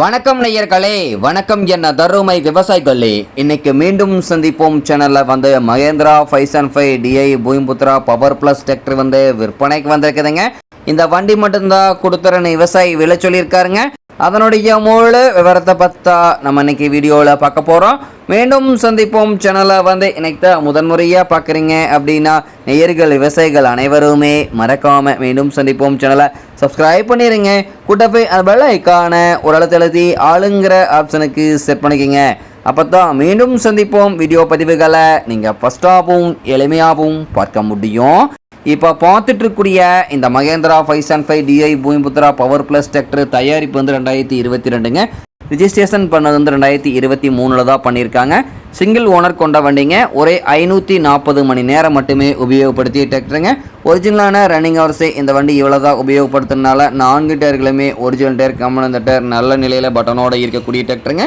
வணக்கம் நேயர்களே வணக்கம் என்ன தருமை விவசாயிகளே. இன்னைக்கு மீண்டும் சந்திப்போம் சேனலில் வந்து Mahindra five and five DI Bhoomiputra power plus tractor வந்து விற்பனைக்கு வந்திருக்குதுங்க. இந்த வண்டி மட்டும்தான் கொடுத்துறன்னு விவசாயி விலை சொல்லியிருக்காருங்க. அதனுடைய முழு விவரத்தை பார்த்தா நம்ம இன்னைக்கு வீடியோவில் பார்க்க போகிறோம் மீண்டும் சந்திப்போம். சேனலை வந்து இன்னைக்கு தான் முதன்முறையாக பார்க்குறீங்க அப்படின்னா நேயர்கள் விவசாயிகள் அனைவருமே மறக்காமல் மீண்டும் சந்திப்போம். சேனலை சப்ஸ்கிரைப் பண்ணிடுங்க கூட்டப்பை அந்த பெல் ஐக்கான ஒரு அழுத்த அழுத்தி ஆளுங்கிற ஆப்ஷனுக்கு செட் பண்ணிக்கோங்க. அப்போ தான் மீண்டும் சந்திப்போம். வீடியோ பதிவுகளை நீங்கள் ஃபஸ்ட்டாகவும் எளிமையாகவும் பார்க்க முடியும். இப்போ பார்த்துட்டு இருக்கக்கூடிய இந்த Mahindra five seven five DI Bhoomiputra power plus tractor தயாரிப்பு வந்து ரெண்டாயிரத்தி இருபத்தி ரெண்டுங்க. ரிஜிஸ்ட்ரேஷன் பண்ணது வந்து ரெண்டாயிரத்தி இருபத்தி மூணில் தான் பண்ணியிருக்காங்க. சிங்கிள் ஓனர் கொண்ட வண்டிங்க. ஒரே ஐநூற்றி நாற்பது மணி நேரம் மட்டுமே உபயோகப்படுத்திய டிராக்டருங்க ஒரிஜினலான ரன்னிங் ஹவர்ஸே இந்த வண்டி இவ்வளோ தான் உபயோகப்படுத்துறதுனால நான்கு டயர்களுமே ஒரிஜினல் டயர் கம்மன் டயர் நல்ல நிலையில் பட்டனோடு இருக்கக்கூடிய டிராக்டருங்க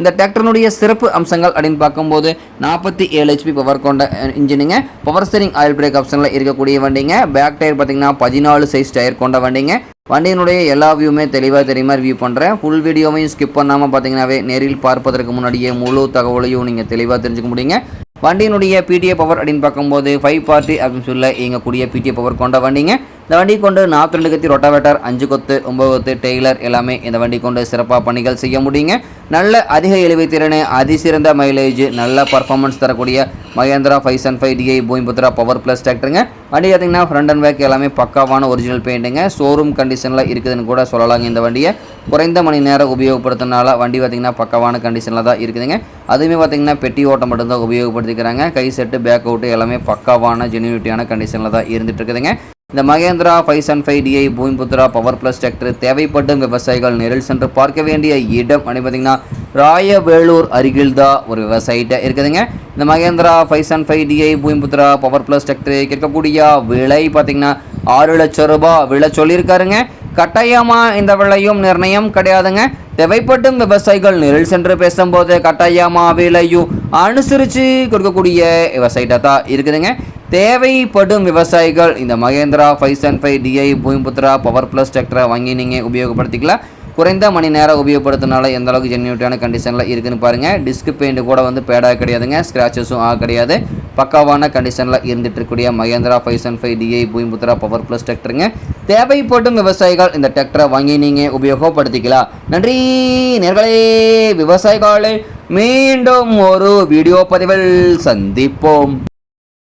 இந்த டிராக்டரினுடைய சிறப்பு அம்சங்கள் அப்படின்னு பார்க்கும்போது நாற்பத்தி ஏழு ஹெச்பி பவர் கொண்ட இன்ஜினுங்க பவர் ஸ்டேரிங் ஆயில் பிரேக் ஆப்ஷனில் இருக்கக்கூடிய வண்டிங்க. பேக் டயர் பார்த்தீங்கன்னா பதினாலு சைஸ் டயர் கொண்ட வண்டிங்க. வண்டியினுடைய எல்லா வியூமே தெளிவாக தெரியுமா வியூ பண்ணுறேன் ஃபுல் வீடியோவையும் ஸ்கிப் பண்ணாமல் பார்த்தீங்கன்னாவே நேரில் பார்ப்பதற்கு முன்னாடியே முழு தகவலையும் நீங்கள் தெளிவாக தெரிஞ்சுக்க முடியுங்க. வண்டியினுடைய பிடிஏ பவர் அப்படின்னு பார்க்கும்போது ஃபைவ் பார்ட்டி அப்படின்னு சொல்ல இயங்கக்கூடிய பிடிஏ பவர் கொண்ட வண்டிங்க. இந்த வண்டி கொண்டு நாற்பத்தி ரெண்டு கத்தி ரொட்டாவேட்டர் அஞ்சு கொத்து ஒம்பது கொத்து டெய்லர் எல்லாமே இந்த வண்டி கொண்டு சிறப்பாக பணிகள் செய்ய முடியுங்க. நல்ல அதிக இழுவை திறன் அதிசிறந்த மைலேஜ் நல்ல பர்ஃபார்மன்ஸ் தரக்கூடிய Mahindra five seven five DI Bhoomiputra power plus டிராக்டருங்க வண்டி பார்த்தீங்கன்னா ஃப்ரண்ட் அண்ட் பேக் எல்லாமே பக்காவான ஒரிஜினல் பெயிண்ட்டுங்க ஷோரூம் கண்டிஷனில் இருக்குதுன்னு கூட சொல்லலாங்க இந்த வண்டியை. குறைந்த மணி நேரம் உபயோகப்படுத்துறதுனால வண்டி பார்த்திங்கன்னா பக்காவான கண்டிஷனில் தான் இருக்குதுங்க. அதுவுமே பார்த்திங்கன்னா பெட்டி ஓட்டம் மட்டும்தான் உபயோகப்படுத்திக்கிறாங்க. கை செட்டு பேக் அவுட்டு எல்லாமே பக்காவான ஜென்யூனிட்டியான கண்டிஷனில் தான் இருந்துகிட்டு இருக்குதுங்க. இந்த Mahindra five seven five DI Bhoomiputra power plus tractor தேவைப்படும் விவசாயிகள் நேரில் சென்று பார்க்க வேண்டிய இடம் அப்படி பார்த்தீங்கன்னா ராயவேலூர் அருகில் தான் ஒரு விவசாயிட்ட இருக்குதுங்க. இந்த Mahindra five seven five DI Bhoomiputra power plus tractor கேட்கக்கூடிய விலை பார்த்தீங்கன்னா ஆறு லட்சம் ரூபாய் விலை சொல்லியிருக்காருங்க. கட்டாயமாக இந்த விலையும் நிர்ணயம் கிடையாதுங்க. தேவைப்படும் விவசாயிகள் நேரில் சென்று பேசும்போது கட்டாயமாக விலையும் அனுசரித்து கொடுக்கக்கூடிய விவசாயிட்ட தான் இருக்குதுங்க. தேவைப்படும் விவசாயிகள் இந்த Mahindra five seven five DI Bhoomiputra power plus டிராக்டரை வாங்கி நீங்கள் உபயோகப்படுத்திக்கலாம். குறைந்த மணி நேரம் உபயோகப்படுத்தினால எந்த அளவுக்கு ஜென்யூட்டான கண்டிஷனில் இருக்குன்னு பாருங்கள் டிஸ்க் பெயிண்ட் கூட வந்து பேடாக கிடையாதுங்க. ஸ்க்ராச்சஸும் ஆக கிடையாது. பக்காவான கண்டிஷனில் இருந்துட்டு இருக்கக்கூடிய Mahindra five seven five DI Bhoomiputra power plus டிராக்டருங்க தேவைப்படும் விவசாயிகள் இந்த டிராக்டரை வாங்கி நீங்கள் உபயோகப்படுத்திக்கலாம். நன்றி நேர்களே. விவசாயிகளே மீண்டும் ஒரு வீடியோ பதிவில் சந்திப்போம்.